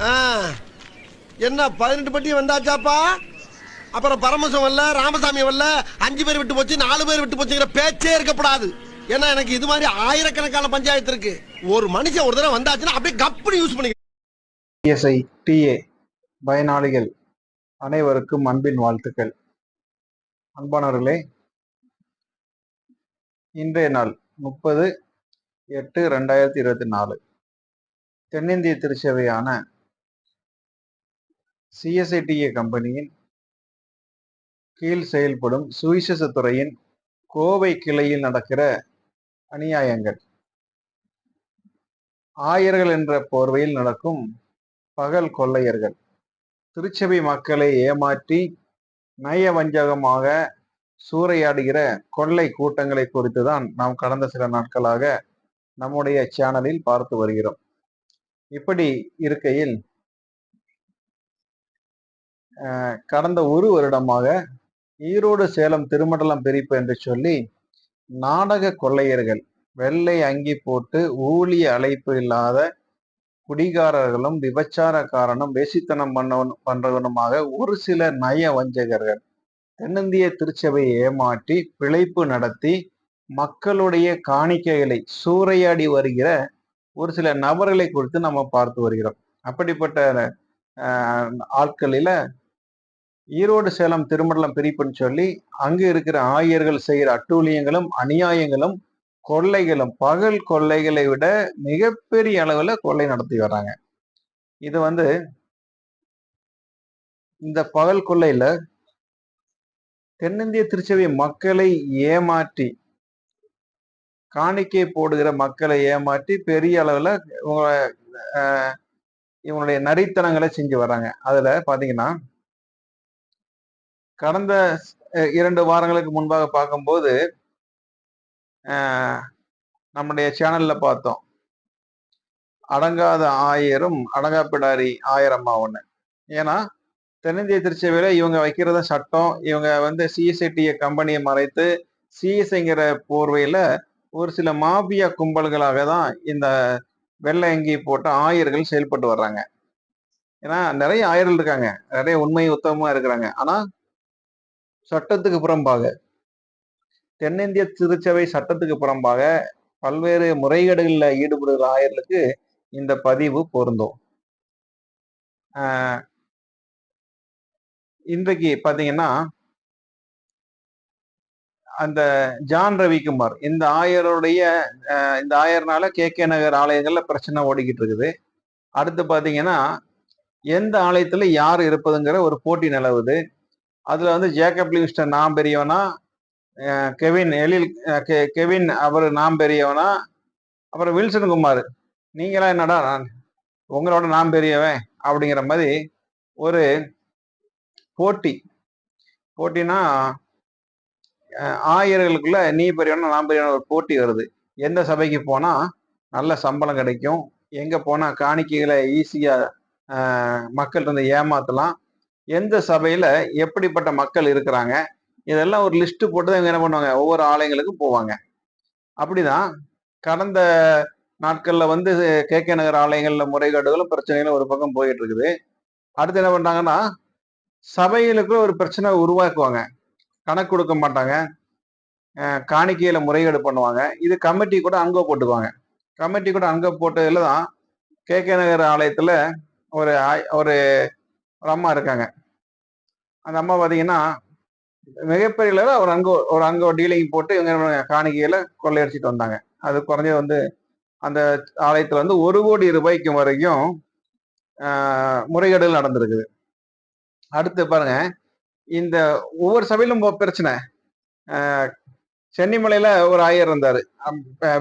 ஆ, என்ன பதினெட்டு பட்டி வந்தாச்சாப்பா? அப்புறம் பரமசம் வரல ராமசாமி வரல அஞ்சு பேர் விட்டு போச்சு நாலு பேர் விட்டு போச்சுங்கிற பேச்சே இருக்கப்படாது ஏன்னா எனக்கு இது மாதிரி ஆயிரக்கணக்கான பஞ்சாயத்து இருக்கு. ஒரு மனுஷன் ஒரு தடவை வந்தாச்சுன்னா அப்படியே கப்புனு யூஸ் பண்ணி எஸ்ஐ டிஏ பயனாளிகள் அனைவருக்கும் அன்பின் வாழ்த்துக்கள். அன்பானவர்களே இன்றைய நாள் முப்பது எட்டு ரெண்டாயிரத்தி இருபத்தி நாலு. தென்னிந்திய திருச்சபையான சிஎஸ்ஐடிஏ கம்பெனியின் கீழ் செயல்படும் சுவிசேஷ துறையின் கோவை கிளையில் நடக்கிற அநியாயங்கள். ஆயர்கள் என்ற போர்வையில் நடக்கும் பகல் கொள்ளையர்கள். திருச்சபை மக்களை ஏமாற்றி நயவஞ்சகமாக சூறையாடுகிற கொள்ளை கூட்டங்களை குறித்து தான் நாம் கடந்த சில நாட்களாக நம்முடைய சேனலில் பார்த்து வருகிறோம். இப்படி இருக்கையில் கடந்த ஒரு வருடமாக ஈரோடு சேலம் திருமண்டலம் பிரிப்பு என்று சொல்லி நாடக கொள்ளையர்கள் வெள்ளை அங்கி போட்டு ஊழிய அழைப்பு இல்லாத குடிகாரர்களும் விபச்சாரக்காரனும் வேசித்தனம் பண்ணவன் பண்றவனுமாக ஒரு சில நய வஞ்சகர்கள் தென்னிந்திய திருச்சபையை ஏமாற்றி பிழைப்பு நடத்தி மக்களுடைய காணிக்கைகளை சூறையாடி வருகிற ஒரு சில நபர்களை குறித்து நம்ம பார்த்து வருகிறோம். அப்படிப்பட்ட ஆட்களில ஈரோடு சேலம் திருமண்டலம் பிரிப்புன்னு சொல்லி அங்கு இருக்கிற ஆயர்கள் செய்கிற அட்டூழியங்களும் அநியாயங்களும் கொள்ளைகளும் பகல் கொள்ளைகளை விட மிகப்பெரிய அளவுல கொள்ளை நடத்தி வர்றாங்க. இது வந்து இந்த பகல் கொள்ளையில தென்னிந்திய திருச்சபை மக்களை ஏமாற்றி காணிக்கை போடுகிற மக்களை ஏமாற்றி பெரிய அளவுல இவங்களை ஆஹ், இவங்களுடைய நரித்தனங்களை செஞ்சு வர்றாங்க. அதுல பாத்தீங்கன்னா கடந்த இரண்டு வாரங்களுக்கு முன்பாக பார்க்கும்போது நம்முடைய சேனல்ல பார்த்தோம். அடங்காத ஆயிரம் அடங்கா பிடாரி ஆயிரமா ஒண்ணு. ஏன்னா தென்னிந்திய திருச்சபையில இவங்க வைக்கிறத சட்டம் இவங்க வந்து சிஎஸ்ஐடிய கம்பெனியை மறைத்து சிஎஸ்ஐங்கிற போர்வையில ஒரு சில மாபியா கும்பல்களாக தான் இந்த வெள்ளை அங்கி போட்ட ஆயர்கள் செயல்பட்டு வர்றாங்க. ஏன்னா நிறைய ஆயர்கள் இருக்காங்க. நிறைய உண்மை உத்தமமா இருக்கிறாங்க. ஆனா சட்டத்துக்கு புறம்பாக தென்னிந்திய திருச்சபை சட்டத்துக்கு புறம்பாக பல்வேறு முறைகேடுகளில் ஈடுபடுகிற ஆயர்களுக்கு இந்த பதிவு பொருந்தும். இன்றைக்கு பார்த்தீங்கன்னா அந்த ஜான் ரவிக்குமார் இந்த ஆயருடைய இந்த ஆயர்னால கே கே நகர் ஆலயங்கள்ல பிரச்சனை ஓடிக்கிட்டு இருக்குது. அடுத்து பார்த்தீங்கன்னா எந்த ஆலயத்துல யார் இருப்பதுங்கிற ஒரு போட்டி நிலவுது. அதுல வந்து ஜேக்கப் லிங்ஸ்டன் நான் பெரியவனா கெவின் எழில் கெ- கெவின் அவர் நாம் பெரியவனா அப்புறம் வில்சன் குமார். நீங்களாம் என்னடா நான் உங்களோட நான் பெரியவன் அப்படிங்கிற மாதிரி ஒரு போட்டி. போட்டினா அஹ் ஆயர்களுக்குள்ள நீ பெரியவனா நான் பெரியவன ஒரு போட்டி வருது. எந்த சபைக்கு போனால் நல்ல சம்பளம் கிடைக்கும். எங்கே போனால் காணிக்கைகளை ஈஸியாக மக்கள்கிட்ட இருந்து ஏமாத்தலாம். எந்த சபையில எப்படிப்பட்ட மக்கள் இருக்கிறாங்க இதெல்லாம் ஒரு லிஸ்ட் போட்டு தான் இவங்க என்ன பண்ணுவாங்க? ஒவ்வொரு ஆலயங்களுக்கும் போவாங்க. அப்படிதான் கடந்த நாட்கள்ல வந்து கே கே நகர் ஆலயங்கள்ல முறைகேடுகளும் பிரச்சனைகளும் ஒரு பக்கம் போயிட்டு இருக்குது. அடுத்து என்ன பண்றாங்கன்னா சபைகளுக்குள்ள ஒரு பிரச்சனை உருவாக்குவாங்க. கணக்கு கொடுக்க மாட்டாங்க. காணிக்கையில முறைகேடு பண்ணுவாங்க. இது கமிட்டி கூட அங்கே போட்டுக்குவாங்க. கமிட்டி கூட அங்கே போட்டதுல தான் கே கே நகர் ஆலயத்துல ஒரு ஆய்- ஒரு ஒரு அம்மா இருக்காங்க. அந்த அம்மா பார்த்தீங்கன்னா மிகப்பெரிய அளவில் ஒரு அங்கே ஒரு அங்க டீலிங் போட்டு இவங்க என்ன கொள்ளையடிச்சிட்டு வந்தாங்க. அது குறைஞ்சது வந்து அந்த ஆலயத்தில் வந்து ஒரு கோடி ரூபாய்க்கு வரைக்கும் முறைகேடுகள் நடந்திருக்குது. அடுத்து பாருங்க இந்த ஒவ்வொரு சபையிலும் பிரச்சனை. சென்னிமலையில் ஒரு ஆயர் இருந்தார்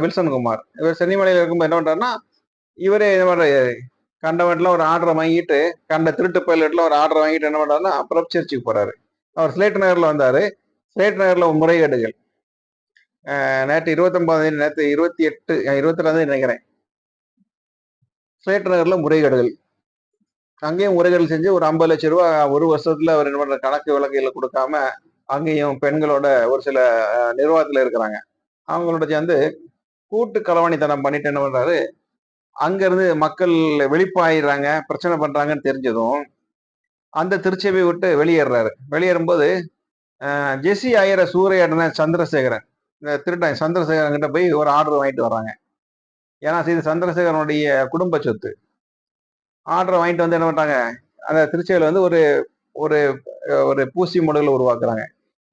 வில்சன் குமார். இவர் சென்னிமலையில் இருக்கும்போது என்ன பண்ணுறாருன்னா இவரே என்ன கண்டவன்ல ஒரு ஆர்டரை வாங்கிட்டு கண்ட திருட்டு பைலட்ல ஒரு ஆர்டர் வாங்கிட்டு என்ன பண்றாருன்னா அப்புறம் சர்ச்சுக்கு போறாரு. அவர் ஸ்லேட் நகர்ல வந்தாரு. ஸ்லேட் நகர்ல முறைகேடுகள் நேற்று இருபத்தொன்பதாம் தேதி நேற்று இருபத்தி எட்டு இருபத்தி ரெண்டாம் தேதி நினைக்கிறேன். ஸ்லேட் நகர்ல முறைகேடுகள் அங்கேயும் முறைகேடு செஞ்சு ஒரு ஐம்பது லட்சம் ரூபா ஒரு வருஷத்துல அவர் என்ன பண்ற கணக்கு விளக்கையில கொடுக்காம அங்கேயும் பெண்களோட ஒரு சில நிர்வாகத்துல இருக்கிறாங்க. அவங்களோட சேர்ந்து கூட்டு களவாணித்தனம் பண்ணிட்டு என்ன பண்றாரு அங்கிருந்து மக்கள் வெளிப்பாயிடுறாங்க பிரச்சனை பண்றாங்கன்னு தெரிஞ்சதும் அந்த திருச்சபை விட்டு வெளியேறாரு. வெளியேறும்போது ஜெசி ஆயிர சூறையாடின சந்திரசேகரன் இந்த திருட்டன் சந்திரசேகரன் கிட்ட போய் ஒரு ஆர்டர் வாங்கிட்டு வர்றாங்க. ஏன்னா இது சந்திரசேகரனுடைய குடும்ப சொத்து. ஆர்டர் வாங்கிட்டு வந்து என்ன பண்ணுறாங்க அந்த திருச்சியில் வந்து ஒரு ஒரு ஒரு பூசி முடல் உருவாக்குறாங்க.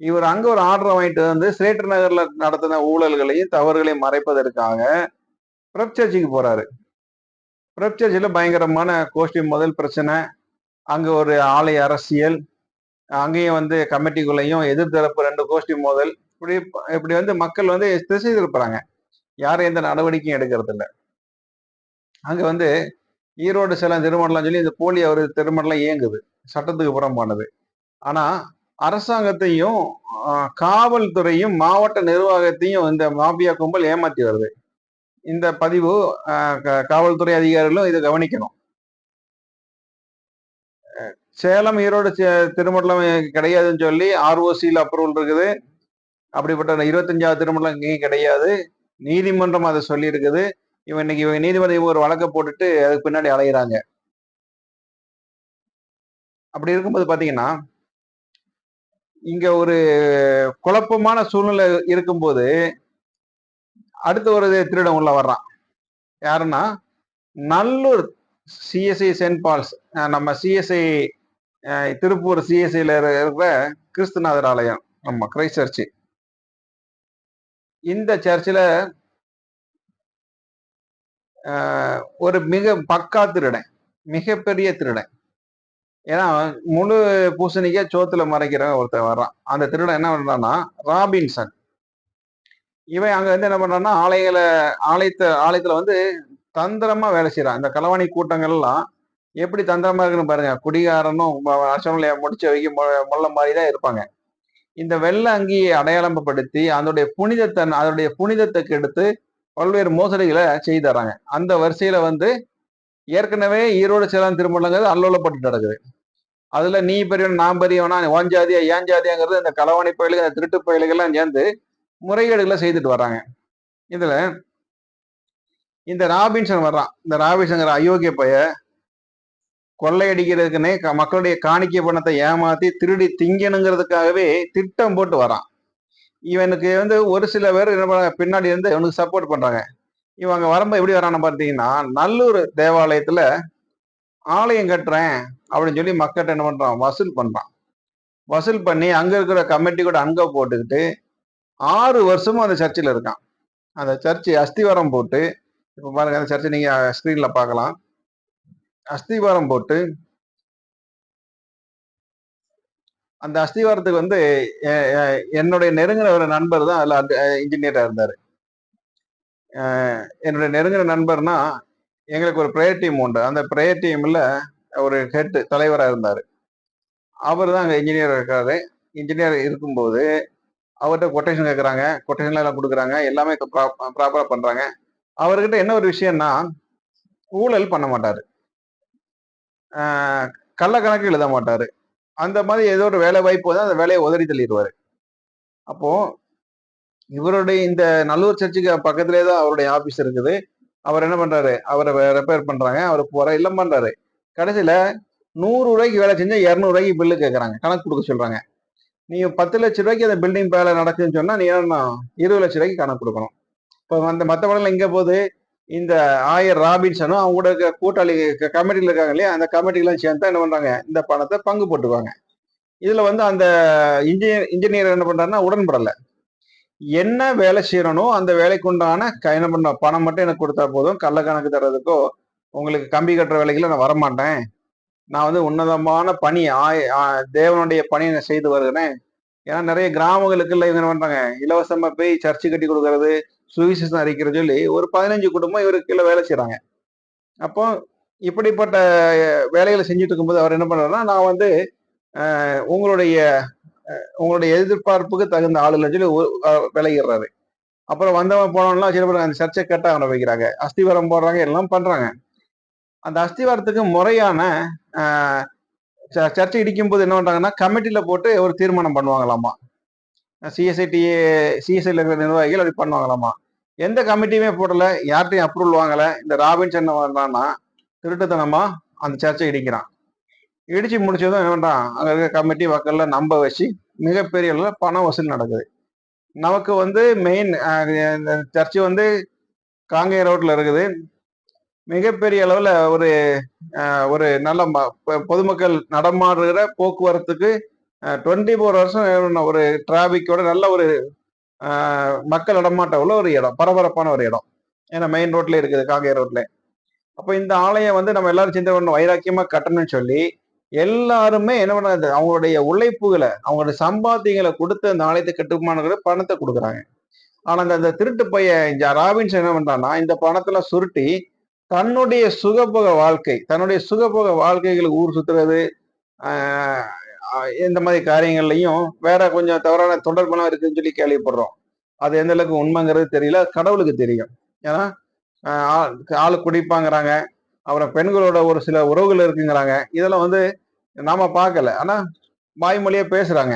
இவர் அங்கே ஒரு ஆர்டரை வாங்கிட்டு வந்து ஸ்ரேட்டர் நகரில் நடத்தின ஊழல்களையும் தவறுகளையும் மறைப்பதற்காக பிரப் சர்ச்சுக்கு போகிறாரு பிரச்சர்ச்சியில் பயங்கரமான கோஷ்டி முதல் பிரச்சனை. அங்கே ஒரு ஆலை அரசியல். அங்கேயும் வந்து கமிட்டிக்குள்ளேயும் எதிர்த்தரப்பு ரெண்டு கோஷ்டி மோதல். இப்படி இப்படி வந்து மக்கள் வந்து திசை திருப்புறாங்க. யாரும் எந்த நடவடிக்கையும் எடுக்கிறது இல்லை அங்கே வந்து ஈரோடு சேலம் திருமணம்லாம் சொல்லி இந்த போலி அவர் திருமணம்லாம் இயங்குது. சட்டத்துக்கு புறம்பானது. ஆனால் அரசாங்கத்தையும் காவல்துறையும் மாவட்ட நிர்வாகத்தையும் இந்த மாபியா கும்பல் ஏமாற்றி வருது. இந்த பதிவு க- காவல்துறை அதிகாரிகளும் இதை கவனிக்கணும். சேலம் ஈரோடு சே- திருமணம் கிடையாதுன்னு சொல்லி ஆர்ஓசியில் அப்ரூவல் இருக்குது. அப்படிப்பட்ட இருபத்தஞ்சாவது திருமணம் இங்கேயும் கிடையாது. நீதிமன்றம் அதை சொல்லி இருக்குது இவன் இன்னைக்கு இவங்க நீதிமன்றம் இவங்க ஒரு வழக்கை போட்டுட்டு அதுக்கு பின்னாடி அலையிறாங்க. அப்படி இருக்கும்போது பார்த்தீங்கன்னா இங்க ஒரு குழப்பமான சூழ்நிலை இருக்கும்போது அடுத்து ஒரு திருடன் உள்ள வர்றான். யாருன்னா? Nallur CSI Saint Paul's. நம்ம சிஎஸ்ஐ திருப்பூர் சிஎஸ்ஐல இருக்கிற கிறிஸ்துநாதர் ஆலயம். நம்ம கிரைஸ்ட் சர்ச்சு. இந்த சர்ச்சில் ஒரு மிக பக்கா திருடன் மிகப்பெரிய திருடன். ஏன்னா முழு பூசணிக்கா சோத்துல மறைக்கிற ஒருத்தர் வர்றான். அந்த திருடன் என்ன பண்றான்னா ராபின்சன். இவன் அங்க வந்து என்ன பண்றான்னா ஆலயங்களை ஆலயத்தை ஆலயத்துல வந்து தந்திரமா வேலை செய்யறான் இந்த களவாணி கூட்டங்கள் எல்லாம் எப்படி தந்திரமா இருக்குன்னு பாருங்க. குடிகாரனும் அரசமலை முடிச்ச வைக்க முள்ள மாதிரி தான் இருப்பாங்க. இந்த வெள்ளை அங்கியை அடையாளப்படுத்தி அதனுடைய புனிதத்தை அதனுடைய புனிதத்தை கெடுத்து பல்வேறு மோசடிகளை செய்து தராங்க அந்த வரிசையில வந்து ஏற்கனவே ஈரோடு சேலம் திருமணங்கிறது அல்லோலப்பட்டு நடக்குது. அதுல நீ பெரியவன் நான் பெரியவனா ஓன் ஏன் ஜாதியாங்கிறது இந்த களவாணி பயலுக்கு இந்த திருட்டு பயலுகள்லாம் சேர்ந்து முறைகேடுகளை செய்துட்டு வர்றாங்க. இதுல இந்த ராபின்சன் வர்றான் இந்த ராபின்சங்கிற அயோக்கிய பைய கொள்ளையடிக்கிறதுக்குன்னே க- மக்களுடைய காணிக்கை பணத்தை ஏமாத்தி திருடி திங்கணுங்கிறதுக்காகவே திட்டம் போட்டு வரான். இவனுக்கு வந்து ஒரு சில பேர் என்ன பண்ண பின்னாடி இருந்து இவனுக்கு சப்போர்ட் பண்றாங்க. இவன் அங்கே வரும்போது எப்படி வரான்னு பார்த்தீங்கன்னா நல்லூர் தேவாலயத்துல ஆலயம் கட்டுறேன் அப்படின்னு சொல்லி மக்கள்கிட்ட என்ன பண்றான் வசூல் பண்றான். வசூல் பண்ணி அங்க இருக்கிற கமிட்டி கூட அங்க போட்டுக்கிட்டு ஆறு வருஷமும் அந்த சர்ச்சில் இருக்கான். அந்த சர்ச்சு அஸ்திவாரம் போட்டு இப்போ பாருங்க அந்த சர்ச்சை நீங்க ஸ்கிரீன்ல பார்க்கலாம். அஸ்திவாரம் போட்டு அந்த அஸ்திவாரத்துக்கு வந்து எ- என்னுடைய நெருங்கின ஒரு நண்பர் தான் அதில் இன்ஜினியராக இருந்தார். என்னுடைய நெருங்கின நண்பர்னா எங்களுக்கு ஒரு ப்ரேயர் டீம் உண்டு. அந்த ப்ரேயர் டீமில் ஒரு ஹெட் தலைவராக இருந்தார். அவர் தான் அங்கே இன்ஜினியர் இருக்காரு. இன்ஜினியர் இருக்கும்போது அவர்கிட்ட கொட்டேஷன் கேட்குறாங்க கொட்டேஷன்லாம் எல்லாம் கொடுக்குறாங்க. எல்லாமே ப்ராப்பராக பண்ணுறாங்க அவர்கிட்ட என்ன ஒரு விஷயம்னா ஊழல் பண்ண மாட்டார். கள்ளக்கணக்கு எழுத மாட்டார். அந்த மாதிரி ஏதோ ஒரு வேலை வாய்ப்பு வந்து அந்த வேலையை உதறி தள்ளிடுவார். அப்போது இவருடைய இந்த நல்லூர் சர்ச்சுக்கு பக்கத்திலே தான் அவருடைய ஆபீஸ் இருக்குது. அவர் என்ன பண்ணுறாரு அவரை ரெப்பேர் பண்ணுறாங்க அவர் போகிற இல்லை பண்ணுறாரு கடைசியில் நூறு ரூபாய்க்கு வேலை செஞ்சால் இரநூறுவாய்க்கு பில்லு கேட்கறாங்க கணக்கு கொடுக்க சொல்கிறாங்க நீ பத்து லட்ச ரூபாய்க்கு அந்த பில்டிங் வேலை நடக்குதுன்னு சொன்னா நீ என்ன இருபது லட்ச ரூபாய்க்கு கணக்கு கொடுக்கணும். இப்போ அந்த மற்ற படம் எங்க போகுது இந்த ஆயர் ராபின்சனும் அவங்க கூட இருக்க கூட்டாளி கமிட்டியில் இருக்காங்க இல்லையா? அந்த கமிட்டிலாம் சேர்ந்து என்ன பண்றாங்க? இந்த பணத்தை பங்கு போட்டுவாங்க இதுல வந்து அந்த இன்ஜினியர் இன்ஜினியர் என்ன பண்றாருன்னா உடன்படலை. என்ன வேலை செய்யறனோ அந்த வேலைக்கு உண்டான என்ன பண்ண பணம் மட்டும் எனக்கு கொடுத்தா போதும். கள்ள கணக்கு தர்றதுக்கோ உங்களுக்கு கம்பி கட்டுற வேலைகளை நான் வரமாட்டேன். நான் வந்து உன்னதமான பணி ஆய- தேவனுடைய பணியை நான் செய்து வருகிறேன். ஏன்னா நிறைய கிராமங்களுக்கு இல்லை இவங்க என்ன பண்றாங்க? இலவசமா போய் சர்ச்சு கட்டி கொடுக்கறது சுவிசேஷம் அறிக்கிறது சொல்லி ஒரு பதினஞ்சு குடும்பம் இவருக்கு கீழே வேலை செய்யறாங்க அப்போ இப்படிப்பட்ட வேலைகளை செஞ்சுட்டு இருக்கும்போது அவர் என்ன பண்றாருன்னா நான் வந்து உங்களுடைய உங்களுடைய எதிர்பார்ப்புக்கு தகுந்த ஆளுல சொல்லி விளையிடுறாரு விலகிடுறாரு. அப்புறம் வந்தவன் போனவன்லாம் சில பேர் அந்த சர்ச்சை கட்ட ஆரம்பிக்கிறாங்க அஸ்திவாரம் போடுறாங்க எல்லாம் பண்றாங்க. அந்த அஸ்திவாரத்துக்கு முறையான சர்ச்சை இடிக்கும் போது என்ன பண்றாங்கன்னா கமிட்டியில் போட்டு ஒரு தீர்மானம் பண்ணுவாங்களாமா? சிஎஸ்ஐடி சிஎஸ்ஐல இருக்கிற நிர்வாகிகள் அப்படி பண்ணுவாங்களாமா? எந்த கமிட்டியுமே போடல யார்கிட்டையும் அப்ரூவல் வாங்கல. இந்த ராபின்ஸ் என்ன பண்றான்னா திருட்டுத்தனமா அந்த சர்ச்சை இடிக்கிறான். இடிச்சு முடிச்சதும் என்ன பண்றான் அங்க இருக்க கமிட்டி மக்களில் நம்ப வச்சு மிகப்பெரிய அளவில் பண வசூல் நடக்குது. நமக்கு வந்து மெயின் இந்த சர்ச்சு வந்து காங்கேய ரோட்ல இருக்குது. மிகப்பெரிய அளவுல ஒரு ஒரு நல்ல ம- பொதுமக்கள் நடமாடுகிற போக்குவரத்துக்கு டுவெண்ட்டி ஃபோர் வருஷம் ஒரு டிராபிக்கோட நல்ல ஒரு மக்கள் நடமாட்டம் உள்ள ஒரு இடம் பரபரப்பான ஒரு இடம். ஏன்னா மெயின் ரோட்ல இருக்குது காங்கேய ரோட்ல அப்போ இந்த ஆலயம் வந்து நம்ம எல்லாரும் சிந்தனை பண்ணணும் வைராக்கியமா கட்டணும்னு சொல்லி எல்லாருமே என்ன பண்ணாது அவங்களுடைய உழைப்புகளை அவங்களுடைய சம்பாத்தியங்களை கொடுத்து அந்த ஆலயத்தை கட்டுமானங்களை பணத்தை கொடுக்குறாங்க. ஆனா அந்த அந்த திருட்டு பையன் ராபின்ஸ் என்ன பண்றான்னா இந்த பணத்தெல்லாம் சுருட்டி தன்னுடைய சுகபோக வாழ்க்கை தன்னுடைய சுகபோக வாழ்க்கைகளுக்கு ஊர் சுத்துறது இந்த மாதிரி காரியங்கள்லையும் வேற கொஞ்சம் தவறான தொடர்பெல்லாம் இருக்குன்னு சொல்லி கேள்விப்படுறோம். அது எந்த அளவுக்கு உண்மைங்கிறது தெரியல கடவுளுக்கு தெரியும். ஏன்னா ஆள் குடிப்பாங்கிறாங்க அப்புறம் பெண்களோட ஒரு சில உறவுகள் இருக்குங்கிறாங்க. இதெல்லாம் வந்து நாம பார்க்கல. ஆனா வாய்மொழியா பேசுறாங்க.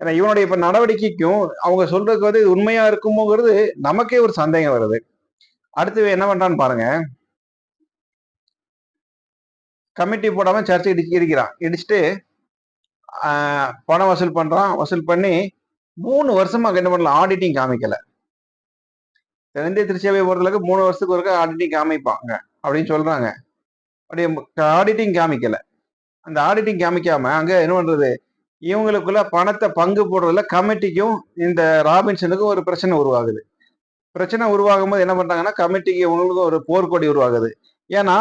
ஏன்னா இவனுடைய இப்ப நடவடிக்கைக்கும் அவங்க சொல்றதுக்கு வந்து இது உண்மையா இருக்குமோங்கிறது நமக்கே ஒரு சந்தேகம் வருது. அடுத்து என்ன பண்றான்னு பாருங்க. கமிட்டி போடாமல் சர்ச்சை இடிச்சு இடிக்கிறான். இடிச்சுட்டு பணம் வசூல் பண்ணுறான் வசூல் பண்ணி மூணு வருஷமாக என்ன பண்ணல ஆடிட்டிங் காமிக்கலை. தென்னிந்திய திருச்சபை பொறுத்தளவுக்கு மூணு வருஷத்துக்கு ஒருக்க ஆடிட்டிங் காமிப்பாங்க அப்படின்னு சொல்கிறாங்க அப்படி ஆடிட்டிங் காமிக்கலை. அந்த ஆடிட்டிங் காமிக்காமல் அங்கே என்ன பண்ணுறது இவங்களுக்குள்ள பணத்தை பங்கு போடுறதுல கமிட்டிக்கும் இந்த ராபின்சனுக்கும் ஒரு பிரச்சனை உருவாகுது. பிரச்சனை உருவாகும் போது என்ன பண்ணுறாங்கன்னா கமிட்டிக்கு இவங்களுக்கும் ஒரு போர்க்கொடி உருவாகுது. ஏன்னா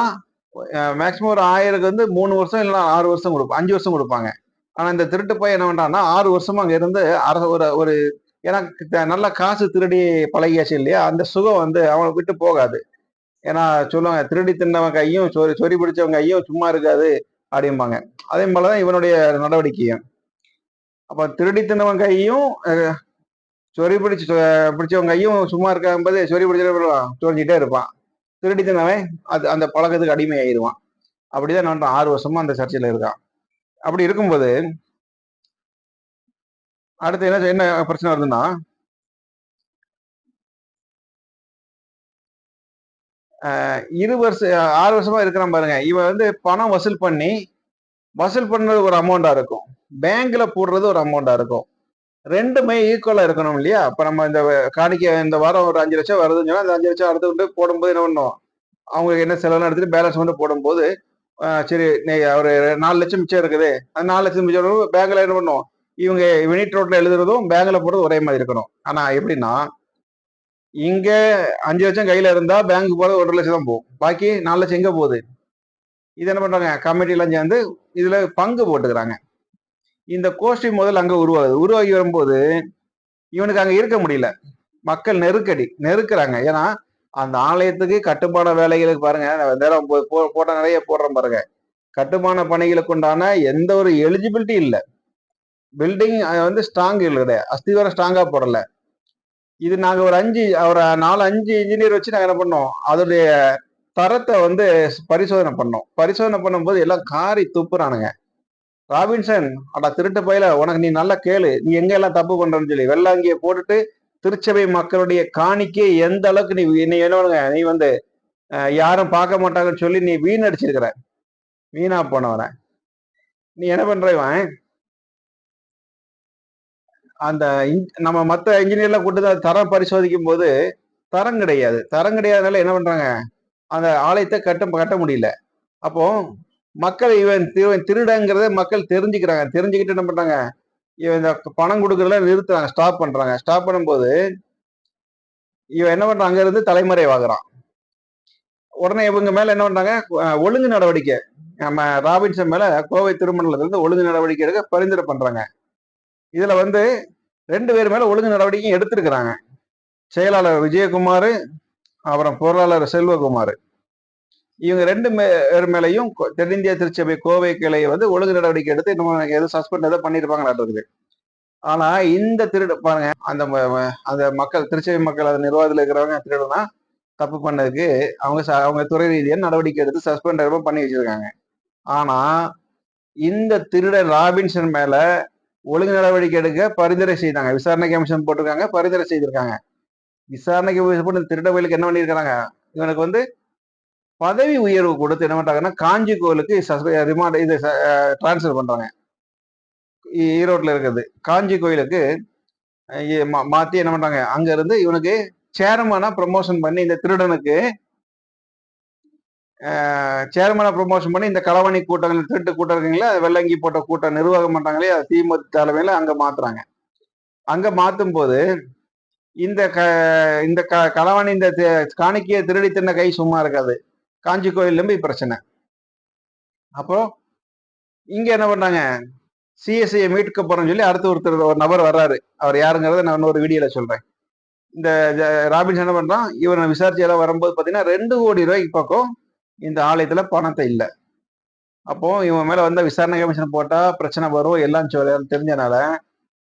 மேக்சிமம் ஒரு ஆயிரக்கு வந்து மூணு வருஷம் இல்லைன்னா ஆறு வருஷம் கொடுப்பாங்க அஞ்சு வருஷம் கொடுப்பாங்க. ஆனா இந்த திருட்டு பையன் என்ன பண்றான்னா ஆறு வருஷமா அங்க இருந்து அரசு ஒரு ஒரு ஏன்னா நல்ல காசு திருடி பழகியாச்சு இல்லையா? அந்த சுகம் வந்து அவனை விட்டு போகாது. ஏன்னா சொல்லுவாங்க திருடி தின்னவன் கையும் சொறி சொறி பிடிச்சவங்க கையும் சும்மா இருக்காது அப்படிம்பாங்க. அதே போலதான் இவனுடைய நடவடிக்கையும். அப்ப திருடி தின்னவன் கையும் சொறி பிடிச்சு சொ- கையும் சும்மா இருக்கும்போது சொறி பிடிச்சிட்டு சொரிஞ்சிட்டே இருப்பான். திருடி அது அந்த பழக்கத்துக்கு அடிமையாயிருவான். அப்படிதான் நான் ஆறு வருஷமா அந்த சர்ச்சையில இருக்கான். அப்படி இருக்கும்போது அடுத்து என்ன என்ன பிரச்சனை வருதுன்னா இரு வருஷம் ஆறு வருஷமா இருக்கிறான் பாருங்க. இவன் வந்து பணம் வசூல் பண்ணி வசூல் பண்ணது ஒரு அமௌண்டா இருக்கும். பேங்க்ல போடுறது ஒரு அமௌண்டா இருக்கும். ரெண்டுமே ஈக்குவலா இருக்கணும் இல்லையா? அப்ப நம்ம இந்த காணிக்க இந்த வாரம் ஒரு அஞ்சு லட்சம் வருதுன்னு சொன்னா அந்த அஞ்சு லட்சம் அடுத்து வந்து போடும்போது என்ன பண்ணுவோம் அவங்களுக்கு என்ன செலவு எடுத்துட்டு பேலன்ஸ் வந்து போடும்போது சரி ஒரு நாலு லட்சம் மிச்சம் இருக்குது. அந்த நாலு லட்சம் மிச்சம் பேங்க்ல என்ன பண்ணுவோம் இவங்க யூனிட் ரோட்ல எழுதுறதும் பேங்க்ல போடுறது ஒரே மாதிரி இருக்கணும். ஆனா எப்படின்னா இங்க அஞ்சு லட்சம் கையில இருந்தா பேங்க் போறது ஒரு லட்சம் தான் போகும். பாக்கி நாலு லட்சம் எங்க போகுது? இது என்ன பண்றாங்க? கமிட்டி எல்லாம் சேர்ந்து இதுல பங்கு போட்டுக்கிறாங்க. இந்த கோஷ்டி முதல் அங்க உருவாகுது. உருவாகி வரும்போது இவனுக்கு அங்க இருக்க முடியல. மக்கள் நெருக்கடி நெருக்கிறாங்க. ஏன்னா அந்த ஆலயத்துக்கு கட்டுமான வேலைகளுக்கு பாருங்க. நேரம் போ- போட்ட நிறைய போடுறோம் பாருங்க. கட்டுமான பணிகளுக்கு உண்டான எந்த ஒரு எலிஜிபிலிட்டி இல்லை. பில்டிங் வந்து ஸ்ட்ராங் இல்லை கிடையாது அஸ்திவாரம் ஸ்ட்ராங்கா போடல. இது நாங்கள் ஒரு அஞ்சு ஒரு நாலு அஞ்சு இன்ஜினியர் வச்சு நாங்கள் என்ன பண்ணோம்? அதோடைய தரத்தை வந்து பரிசோதனை பண்ணோம். பரிசோதனை பண்ணும்போது எல்லாம் காரி துப்புறானுங்க ராபின்சன் அடா திருட்டு பயில உனக்கு நீ நல்லா கேளு. நீ எங்க எல்லாம் தப்பு பண்றன்னு சொல்லி வெள்ளாங்கிய போட்டுட்டு திருச்சபை மக்களுடைய காணிக்கை எந்த அளவுக்கு நீ நீ என்ன பண்ணுங்க? நீ வந்து யாரும் பார்க்க மாட்டாங்கன்னு சொல்லி நீ வீணடிச்சிருக்கிற. வீணா போனவன. நீ என்ன பண்றவன் அந்த இன்- நம்ம மற்ற இன்ஜினியர்லாம் கூட்டு தான் தரம் பரிசோதிக்கும் போது தரம் கிடையாது. தரம் கிடையாதனால என்ன பண்றாங்க? அந்த ஆலயத்தை கட்ட கட்ட முடியல. அப்போ மக்கள் இவன் இவன் திருடங்கிறத மக்கள் தெரிஞ்சுக்கிறாங்க. தெரிஞ்சுக்கிட்டு என்ன பண்றாங்க? இவன் இந்த பணம் கொடுக்கறத நிறுத்துறாங்க. ஸ்டாப் பண்றாங்க. ஸ்டாப் பண்ணும்போது இவன் என்ன பண்றான்? அங்க இருந்து தலைமறைவாகுறான் உடனே இவங்க மேல என்ன பண்றாங்க? ஒழுங்கு நடவடிக்கை. நம்ம ராபின்சன் மேல கோவை திருமணத்துல இருந்து ஒழுங்கு நடவடிக்கை எடுக்க பரிந்துரை பண்றாங்க. இதுல வந்து ரெண்டு பேர் மேல ஒழுங்கு நடவடிக்கையும் எடுத்திருக்கிறாங்க. செயலாளர் விஜயகுமார் அப்புறம் பொருளாளர் செல்வகுமார். இவங்க ரெண்டு பேர் மேலையும் தென்னிந்திய திருச்சபை கோவை கிளை வந்து ஒழுங்கு நடவடிக்கை எடுத்து இன்னும் எதுவும் சஸ்பெண்ட் எதாவது பண்ணியிருப்பாங்களாட்டு இருக்குது ஆனா இந்த திருடு பாருங்க அந்த ம- அந்த மக்கள் திருச்சபை மக்கள் அந்த நிர்வாகத்தில் இருக்கிறவங்க திருடுனா தப்பு பண்ணதுக்கு அவங்க ச- அவங்க துறை ரீதியாக நடவடிக்கை எடுத்து சஸ்பெண்ட் பண்ணி வச்சிருக்காங்க. ஆனா இந்த திருடன் ராபின்சன் மேல ஒழுங்கு நடவடிக்கை எடுக்க பரிந்துரை செய்தாங்க. விசாரணை கமிஷன் போட்டிருக்காங்க பரிந்துரை செய்திருக்காங்க. விசாரணைக்கு போட்டு திருட வயலுக்கு என்ன பண்ணியிருக்கிறாங்க? இவனுக்கு வந்து பதவி உயர்வு கொடுத்து என்ன பண்றாங்கன்னா காஞ்சி கோயிலுக்கு ரிமாண்ட் இது டிரான்ஸ்ஃபர் பண்றாங்க. ஈ- ஈரோட்ல இருக்குது. காஞ்சி கோயிலுக்கு மா- மாத்தி என்ன பண்றாங்க? அங்க இருந்து இவனுக்கு சேர்மனா ப்ரமோஷன் பண்ணி இந்த திருடனுக்கு சேர்மனா ப்ரமோஷன் பண்ணி இந்த களவாணி கூட்டங்கள் திருட்டு கூட்டம் இருக்குங்களா? வெள்ளங்கி போட்ட கூட்டம் நிர்வாகம் பண்றாங்களே அது திமுக தலைமையில அங்க மாத்துறாங்க. அங்க மாத்தும் போது இந்த க இந்த க களவாணி இந்த காணிக்கையை திருடி தின்ன கை சும்மா இருக்காது. காஞ்சி கோயில்ல பிரச்சனை. அப்போ இங்க என்ன பண்ணாங்க? சிஎஸ்ஐயை மீட்க போறோம்னு சொல்லி அடுத்து ஒருத்தர் ஒரு நபர் வர்றாரு. அவர் யாருங்கிறத நான் இன்னொரு வீடியோல சொல்றேன். இந்த ராபின்ஸ் என்ன பண்றான்? இவரை விசாரிச்சு எல்லாம் வரும்போது பாத்தீங்கன்னா ரெண்டு கோடி ரூபாய்க்கு பக்கம் இந்த ஆலயத்துல பணத்தை இல்லை. அப்போ இவன் மேல வந்த விசாரணை கமிஷன் போட்டா பிரச்சனை வரும் எல்லாம் சொல்ல தெரிஞ்சனால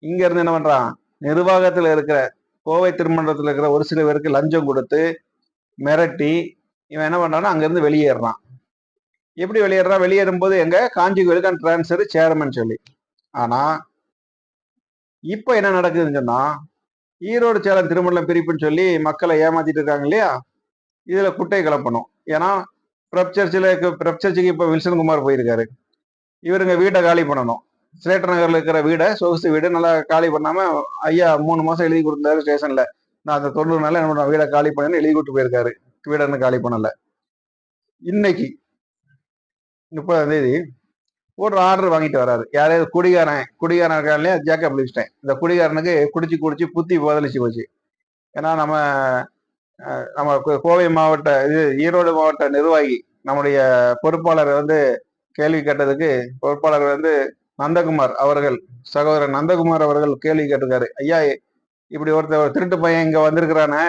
இங்க இருந்து என்ன பண்றான்? நிர்வாகத்துல இருக்கிற கோவை திருமணத்துல இருக்கிற ஒரு சில பேருக்கு லஞ்சம் கொடுத்து மிரட்டி இவன் என்ன பண்றான்னா அங்கேருந்து வெளியேறான். எப்படி வெளியேறான்? வெளியேறும் போது எங்க? காஞ்சி கோயிலுக்கு டிரான்ஸ்ஃபர் சேர்மன் சொல்லி. ஆனா இப்போ என்ன நடக்குதுன்னு சொன்னா ஈரோடு சேலம் திருமணம் பிரிப்புன்னு சொல்லி மக்களை ஏமாத்திட்டு இருக்காங்க இல்லையா? இதுல குட்டை கிளப்பணும். ஏன்னா பிரப் சர்ச்சில் பிரப் சர்ச்சுக்கு இப்போ வில்சன் குமார் போயிருக்காரு. இவருங்க வீட்டை காலி பண்ணணும். சிலேட்டர் நகரில் இருக்கிற வீடை சொகுசு வீடு நல்லா காலி பண்ணாம ஐயா மூணு மாசம் எழுதி கொடுத்தாரு ஸ்டேஷன்ல. நான் அந்த தொண்ணூறு நாள்ல என்ன பண்ணுவேன் வீடை காலி பண்ணேன்னு எழுதி கொடுத்து போயிருக்காரு. வீடை இன்னும் காலி பண்ணல. இன்னைக்கு முப்பதாம் தேதி ஒரு ஆர்டர் வாங்கிட்டு வராரு. யாரையாவது குடிகாரன் குடிகாரன் இருக்காங்களே ஜேக்கப் லிஸ்டன் இந்த குடிகாரனுக்கு குடிச்சு குடிச்சு புத்தி போதலிச்சு போச்சு. ஏன்னா நம்ம நம்ம கோவை மாவட்ட இது ஈரோடு மாவட்ட நிர்வாகி நம்முடைய பொறுப்பாளர் வந்து கேள்வி கேட்டதுக்கு பொறுப்பாளர் வந்து நந்தகுமார் அவர்கள் சகோதரர் நந்தகுமார் அவர்கள் கேள்வி கேட்டிருக்காரு. ஐயா இப்படி ஒருத்தர் திருட்டு பையன் இங்க வந்திருக்கிறானே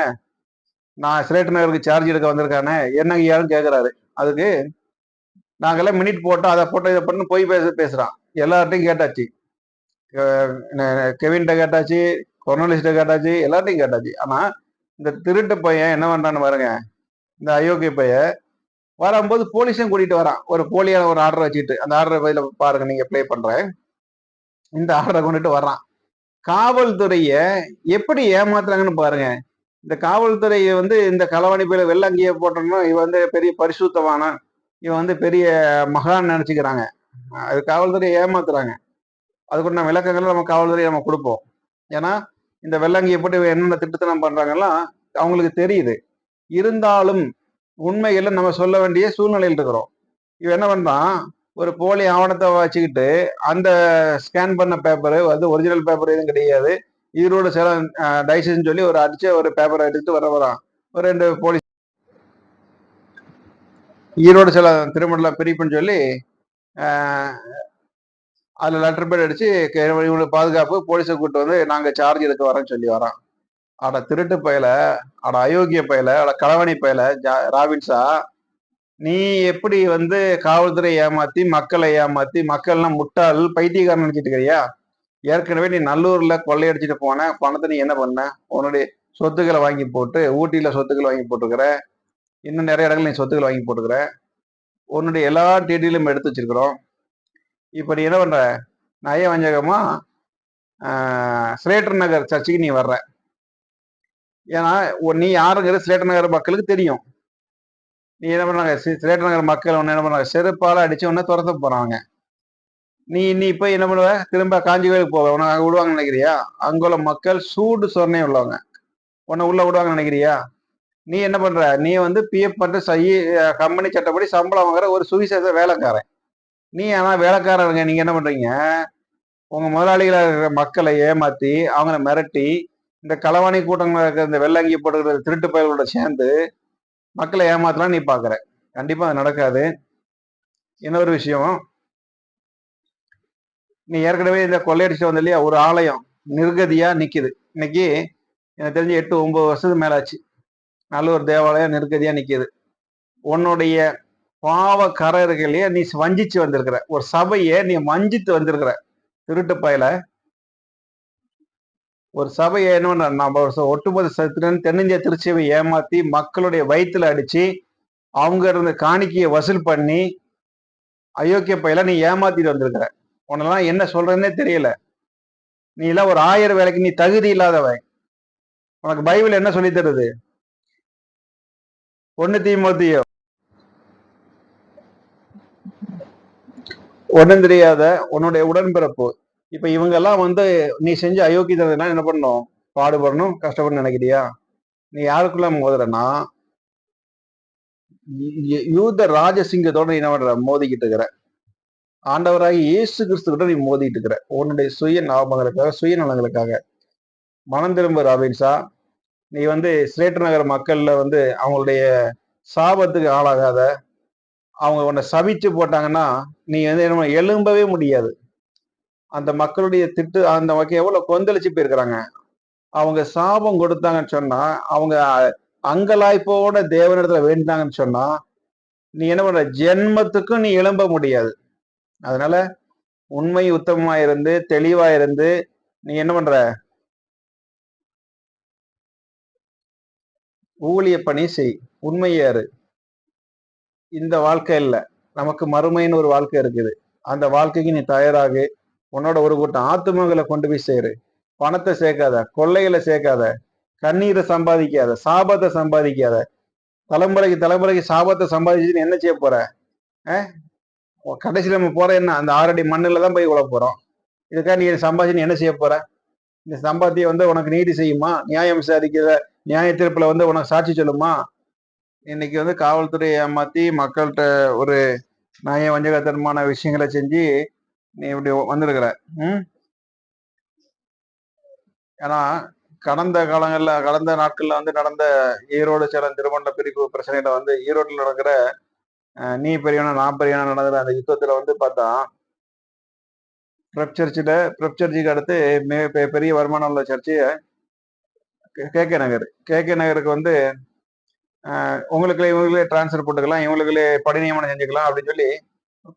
நான் சிலேட் நகருக்கு சார்ஜ் எடுக்க வந்திருக்கானே என்னங்க ஐயான்னு கேட்குறாரு அதுக்கு நாங்கள்லாம் மினிட் போட்டோம் அதை போட்டோம் இதை பண்ணு போய் பேச பேசுகிறான் எல்லார்ட்டையும் கேட்டாச்சு. கெவின்கிட்ட கேட்டாச்சு கொர்னலிஸ்ட்டை கேட்டாச்சு எல்லார்ட்டையும் கேட்டாச்சு. ஆனால் இந்த திருட்டு பையன் என்ன பண்ணுறான்னு பாருங்க. இந்த அயோக்கிய பையன் வரும்போது போலீஸும் கூட்டிகிட்டு வரான். ஒரு போலியான ஒரு ஆர்டர் வச்சுட்டு அந்த ஆர்டரை பதில பாருங்க நீங்கள் ப்ளே பண்ணுறேன் இந்த ஆர்டரை கொண்டுட்டு வர்றான். காவல்துறையை எப்படி ஏமாத்துறாங்கன்னு பாருங்க. இந்த காவல்துறை வந்து இந்த களவாணி வெள்ளங்கிய போட்டோம்னா இவன் வந்து பெரிய பரிசுத்தமான இவன் வந்து பெரிய மகான் நினைச்சுக்கிறாங்க. அது காவல்துறையை ஏமாத்துறாங்க. அதுக்கு விளக்கங்களை நம்ம காவல்துறையை நம்ம கொடுப்போம். ஏன்னா இந்த வெள்ளங்கியை போட்டு இவன் என்னென்ன திட்டத்தனம் பண்றாங்கலாம் அவங்களுக்கு தெரியுது. இருந்தாலும் உண்மைகளை நம்ம சொல்ல வேண்டிய சூழ்நிலையில் இருக்கிறோம். இவன் என்ன பண்றான் ஒரு போலி ஆவணத்தை வச்சுக்கிட்டு அந்த ஸ்கேன் பண்ண பேப்பரு வந்து ஒரிஜினல் பேப்பர் எதுவும் கிடையாது. ஈரோடு சேலம் டைசன் சொல்லி ஒரு அடிச்ச ஒரு பேப்பரை எடுத்து வர வரான். ஒரு ரெண்டு போலீஸ் ஈரோடு சேலம் திருமண்டல பிரிப்புன்னு சொல்லி அதில் லெட்டர் பேர் அடிச்சு இவங்களுக்கு பாதுகாப்பு போலீஸை கூப்பிட்டு வந்து நாங்கள் சார்ஜ் எடுக்க வரோம்னு சொல்லி வரோம் அட திருட்டு பயல. அட அயோக்கிய பயல. அட களவணி பயல. ஜா- ராபின்ஸா நீ எப்படி வந்து காவல்துறை ஏமாத்தி மக்களை ஏமாத்தி மக்கள்லாம் முட்டாள் பைத்தியக்காரன் நினைச்சிட்டு இருக்கிறியா? ஏற்கனவே நீ நல்லூர்ல கொள்ளையடிச்சிட்டு போன பணத்தை நீ என்ன பண்ண? உன்னுடைய சொத்துக்களை வாங்கி போட்டு ஊட்டியில சொத்துக்களை வாங்கி போட்டுக்கிற இன்னும் நிறைய இடங்கள் நீ சொத்துக்களை வாங்கி போட்டுக்கிற உன்னுடைய எல்லா டீட்டெயிலும் எடுத்து வச்சிருக்கிறோம். இப்போ நீ என்ன பண்ற? நய வஞ்சகமா ஸ்லேட்டர் நகர் சர்ச்சுக்கு நீ வர்ற. ஏன்னா நீ யாருங்கிற ஸ்லேட்டர் நகர் மக்களுக்கு தெரியும். நீ என்ன பண்ணாங்க ஸ்லேட்டர் நகர் மக்கள் ஒன்று என்ன பண்ணாங்க செருப்பால் அடிச்சு ஒன்று துரத்த போறாங்க. நீ நீ இப்ப என்ன பண்ணுவ? திரும்ப காஞ்சி கோயிலுக்கு போவ. உனக்கு அங்க விடுவாங்கன்னு நினைக்கிறியா? அங்குள்ள மக்கள் சூடு சொரணை உள்ளவங்க. உன்னை உள்ள விடுவாங்கன்னு நினைக்கிறியா? நீ என்ன பண்ற? நீ வந்து பிஎஃப் பண்ற சை கம்பெனி சட்டப்படி சம்பளம் வாங்குற ஒரு சுவிசேஷ வேலைக்காரன். நீ ஆனா வேலைக்காரங்க நீங்க என்ன பண்றீங்க? உங்க முதலாளிகளா இருக்கிற மக்களை ஏமாத்தி அவங்கள மிரட்டி இந்த களவாணி கூட்டங்கள் இருக்கிற இந்த வெள்ளங்கி போட்டுக்கிற திருட்டு பயல்களோட சேர்ந்து மக்களை ஏமாத்தலாம் நீ பாக்குற. கண்டிப்பா அது நடக்காது. இன்னொரு விஷயம் நீ ஏற்கனவே இந்த கொள்ளையடிச்சு வந்த இல்லையா ஒரு ஆலயம் நிர்கதியா நிக்குது. இன்னைக்கு எனக்கு தெரிஞ்சு எட்டு ஒன்பது வருஷத்துக்கு மேலாச்சு. நல்ல ஒரு தேவாலயம் நிர்கதியா நிக்குது. உன்னுடைய பாவ கரர்களையே நீ வஞ்சிச்சு வந்திருக்கிற? ஒரு சபையை நீ வஞ்சித்து வந்திருக்கிற. திருட்டு ஒரு சபையை என்ன நம்ம ஒரு ஒட்டுமொத்த ச- தென்னிந்திய திருச்சியை ஏமாத்தி மக்களுடைய வயிற்றுல அடிச்சு அவங்க இருந்த காணிக்கையை வசூல் பண்ணி அயோக்கிய பயில நீ ஏமாத்திட்டு வந்திருக்கிற. உன்னெல்லாம் என்ன சொல்றதுன்னே தெரியல. நீ எல்லாம் ஒரு ஆயிரம் வேலைக்கு நீ தகுதி இல்லாதவன். உனக்கு பைபிள் என்ன சொல்லி தருது? ஒன்னு தீமோத்தியோ. ஒன்றும் தெரியாத உன்னுடைய உடன்பிறப்பு. இப்ப இவங்க எல்லாம் வந்து நீ செஞ்ச அயோக்கியதெல்லாம் என்ன பண்ணும் பாடுபடணும் கஷ்டப்படணும் நினைக்கிறியா? நீ யாருக்குள்ள மோதுறனா யூத ராஜசிங்கத்தோட என்ன பண்ற? மோதிக்கிட்டு இருக்கிற. ஆண்டவராகி இயேசு கிறிஸ்து கிட்ட நீ மோதிட்டு இருக்கிற உன்னுடைய சுய லாபங்களுக்காக சுயநலங்களுக்காக மனம் திரும்ப ராபின்ஸா நீ வந்து ஸ்ரேட்டர் நகர் மக்கள்ல வந்து அவங்களுடைய சாபத்துக்கு ஆளாகாத அவங்க உன்னை சபிச்சு போட்டாங்கன்னா நீ வந்து என்ன பண்ண- எழும்பவே முடியாது. அந்த மக்களுடைய திட்டு அந்த மக்கள் எவ்வளவு கொந்தளிச்சு போயிருக்கிறாங்க. அவங்க சாபம் கொடுத்தாங்கன்னு சொன்னா அவங்க அங்கலாய்ப்போட தேவனிடத்துல வேண்டாங்கன்னு சொன்னா நீ என்ன பண்ற? ஜென்மத்துக்கும் நீ எழும்ப முடியாது. அதனால உண்மை உத்தமமா இருந்து தெளிவா இருந்து நீ என்ன பண்ற? ஊழிய பணி செய் உண்மையாரு இந்த வாழ்க்கை இல்ல. நமக்கு மறுமைன்னு ஒரு வாழ்க்கை இருக்குது. அந்த வாழ்க்கைக்கு நீ தயாராகு. உன்னோட ஒரு கூட்டம் ஆத்துமங்களை கொண்டு போய் சேரு. பணத்தை சேர்க்காத கொள்ளைகளை சேர்க்காத கண்ணீரை சம்பாதிக்காத சாபத்தை சம்பாதிக்காத. தலைமுறைக்கு தலைமுறைக்கு சாபத்தை சம்பாதிச்சுன்னு என்ன செய்ய போற? அஹ்? கடைசியில் நம்ம போற என்ன? அந்த ஆறடி மண்ணில் தான் போய் உழ போறோம். இதுக்காக நீ சம்பாதிச்சு நீ என்ன செய்ய போற? இந்த சம்பாத்தியம் வந்து உனக்கு நீதி செய்யுமா? நியாயம் சாதிக்கிற நியாய தீர்ப்புல வந்து உனக்கு சாட்சி சொல்லுமா? இன்னைக்கு வந்து காவல்துறையை ஏமாத்தி மக்கள்கிட்ட ஒரு நியாய வஞ்சகத்தனமான விஷயங்களை செஞ்சு நீ இப்படி வந்திருக்கிற. ம்? ஏன்னா கடந்த காலங்களில் கடந்த நாட்களில் வந்து நடந்த ஈரோடு சேலம் திருமண பிரிவு பிரச்சனையில வந்து ஈரோட்டில் நடக்கிற நீ பெரியவனா நான் பெரியவனா நடந்த அந்த யுத்தத்துல வந்து பார்த்தா பிரப் சர்ச்சில் பிரப் சர்ச்சுக்கு அடுத்து மே பெரிய வருமானம் உள்ள church K K Nagar. K K நகருக்கு வந்து அஹ், உங்களுக்குள்ளே இவங்களே டிரான்ஸ்ஃபர் போட்டுக்கலாம் இவங்களுக்குள்ளே பணி நியமனம் செஞ்சுக்கலாம் அப்படின்னு சொல்லி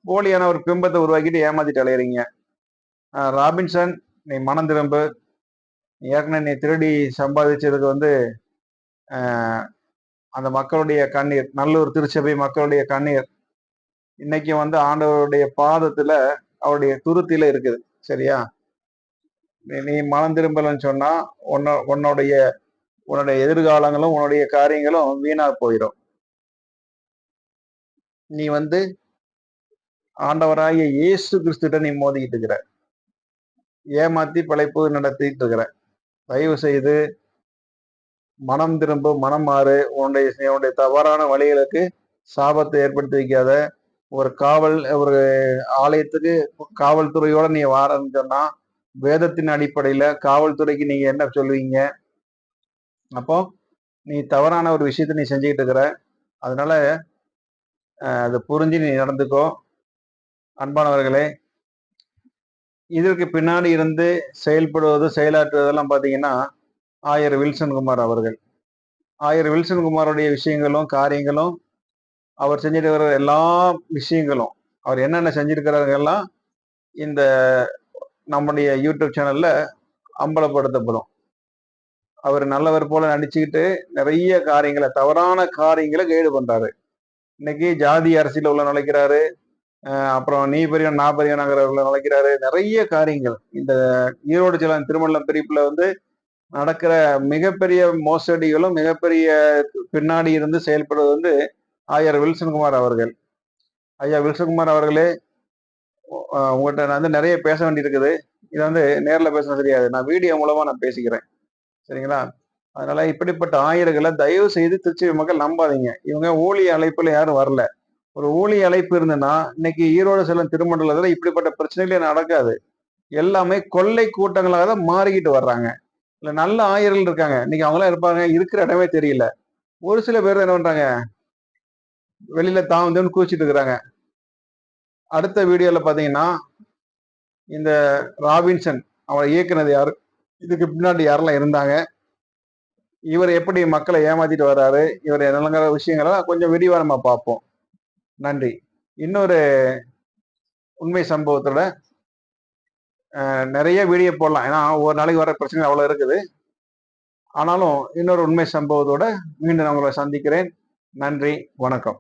போலியான ஒரு பிம்பத்தை உருவாக்கிட்டு ஏமாத்திட்டு அலையிறீங்க. ராபின்சன் நீ மனம் திரும்பு. நீ ஏற்கனவே நீ திருடி சம்பாதிச்சதுக்கு வந்து அந்த மக்களுடைய கண்ணீர் நல்லூர் திருச்சபை மக்களுடைய கண்ணீர் இன்னைக்கு வந்து ஆண்டவருடைய பாதத்துல அவருடைய துருத்தில இருக்குது. சரியா? நீ மனம் திரும்பலன்னு சொன்னா உன்ன உன்னுடைய உன்னுடைய எதிர்காலங்களும் உன்னுடைய காரியங்களும் வீணா போயிடும் நீ வந்து ஆண்டவராகிய இயேசு கிறிஸ்துட்ட நீ மோதிக்கிட்டு இருக்கிற. ஏமாத்தி பிழைப்பு நடத்திட்டு இருக்கிற. தயவு செய்து மனம் திரும்ப மனம் மாறு உன்னுடைய உன்னுடைய தவறான வழிகளுக்கு சாபத்தை ஏற்படுத்தி வைக்காத ஒரு காவல் ஒரு ஆலயத்துக்கு காவல்துறையோட நீ வாரன்னு சொன்னா வேதத்தின் அடிப்படையில காவல்துறைக்கு நீங்க என்ன சொல்லுவீங்க? அப்போ நீ தவறான ஒரு விஷயத்த நீ செஞ்சுக்கிட்டு இருக்கிற. அதனால அதை புரிஞ்சு நீ நடந்துக்கோ. அன்பானவர்களே இதற்கு பின்னாடி இருந்து செயல்படுவது செயலாற்றுவதெல்லாம் பார்த்தீங்கன்னா ஆயர் வில்சன்குமார் அவர்கள். ஆயர் வில்சன் குமாருடைய விஷயங்களும் காரியங்களும் அவர் செஞ்சுட்டு வர எல்லா விஷயங்களும் அவர் என்னென்ன செஞ்சிருக்கிறாருங்கெல்லாம் இந்த நம்முடைய யூடியூப் சேனல்ல அம்பலப்படுத்தப்படும். அவர் நல்லவர் போல நடிச்சுக்கிட்டு நிறைய காரியங்களை தவறான காரியங்களை கைடு பண்றாரு. இன்னைக்கு ஜாதி அரசியல் உள்ள நுழைக்கிறாரு. அப்புறம் நீ பெரியவன் நான் பெரிய உள்ள நுழைக்கிறாரு. நிறைய காரியங்கள். இந்த ஈரோடு சேலம் திருமணம் பிரிப்புல வந்து நடக்கிற மிகப்பெரிய மோசடிகளும் மிகப்பெரிய பின்னாடி இருந்து செயல்படுவது வந்து ஆயர் வில்சன்குமார் அவர்கள். ஐயா வில்சன்குமார் அவர்களே உங்கள்கிட்ட நான் வந்து நிறைய பேச வேண்டியிருக்குது. இதை வந்து நேரில் பேசினா தெரியாது. நான் வீடியோ மூலமாக நான் பேசிக்கிறேன். சரிங்களா? அதனால இப்படிப்பட்ட ஆயர்களை தயவு செய்து திருச்சி மக்கள் நம்பாதீங்க. இவங்க ஊழிய அழைப்பில் யாரும் வரல. ஒரு ஊழிய அழைப்பு இருந்ததுன்னா இன்னைக்கு ஈரோடு செல்லும் திருமண்டலத்தில் இப்படிப்பட்ட பிரச்சனைகளே நடக்காது. எல்லாமே கொள்ளை கூட்டங்களாக தான் மாறிக்கிட்டு வர்றாங்க. இல்லை நல்ல ஆயர்கள் இருக்காங்க. இன்னைக்கு அவங்களாம் இருப்பாங்க. இருக்கிற இடமே தெரியல. ஒரு சில பேர் என்ன பண்றாங்க? வெளியில தான் வந்து கூச்சிட்டு இருக்கிறாங்க. அடுத்த வீடியோவில் பார்த்தீங்கன்னா இந்த ராபின்சன் அவரை இயக்குனது யார்? இதுக்கு பின்னாடி யாரெல்லாம் இருந்தாங்க? இவர் எப்படி மக்களை ஏமாத்திட்டு வர்றாரு இவர் என்னங்கிற விஷயங்கள்லாம் கொஞ்சம் விரிவா நம்ம பார்ப்போம். நன்றி. இன்னொரு உண்மை சம்பவத்தோட நிறைய வீடியோ போடலாம். ஏன்னா ஒரு நாளைக்கு வர பிரச்சனை அவ்வளோ இருக்குது. ஆனாலும் இன்னொரு உண்மை சம்பவத்தோட மீண்டும் நான் உங்களை சந்திக்கிறேன். நன்றி வணக்கம்.